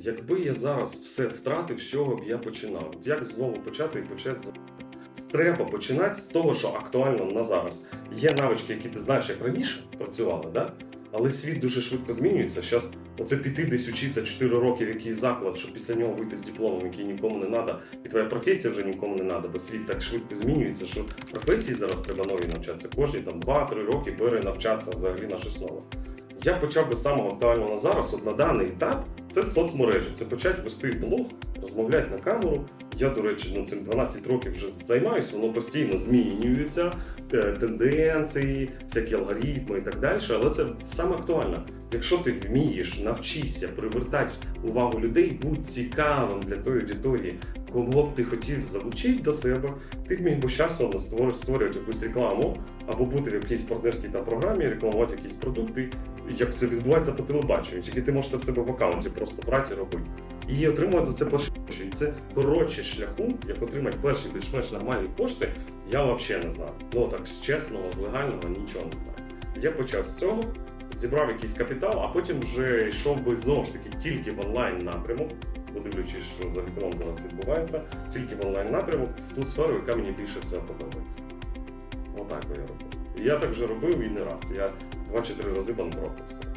якби я зараз все втратив, з чого б я починав? Як знову почати і почати Треба починати з того, що актуально на зараз. Є навички, які ти знаєш, як раніше працювали, да? але світ дуже швидко змінюється. Зараз оце піти десь учитися 4 роки в якийсь заклад, щоб після нього вийти з дипломом, який нікому не треба, і твоя професія вже нікому не треба, бо світ так швидко змінюється, що професії зараз треба нові навчатися. Кожні там 2-3 роки перенавчатися взагалі на щось нове. Я почав би самого актуального на зараз, от на даний етап, це соцмережі. Це почати вести блог, розмовляти на камеру. Я, до речі, ну цим 12 років вже займаюся, воно постійно змінюється, е, тенденції, всякі алгоритми і так далі. Але це саме актуальне. Якщо ти вмієш, навчишся привертати увагу людей, будь цікавим для тої аудиторії, кого б ти хотів залучити до себе, ти міг би часом створювати, якусь рекламу або бути в якійсь партнерській там програмі, рекламувати якісь продукти, як це відбувається по телебаченню, тільки ти можеш це в себе в аккаунті просто брати і робити. І отримувати за це перші. І це коротше шляху, як отримати перші більш-менш нормальні кошти, я взагалі не знаю. Ну так з чесного, з легального нічого не знаю. Я почав з цього, зібрав якийсь капітал, а потім вже йшов би знову ж таки тільки в онлайн напрямок, подивлячись, що за вікном зараз відбувається, тільки в онлайн напрямок в ту сферу, яка мені більше всього подобається. Отак я робив. Я так вже робив і не раз. Я два чи три рази банкрот поставив.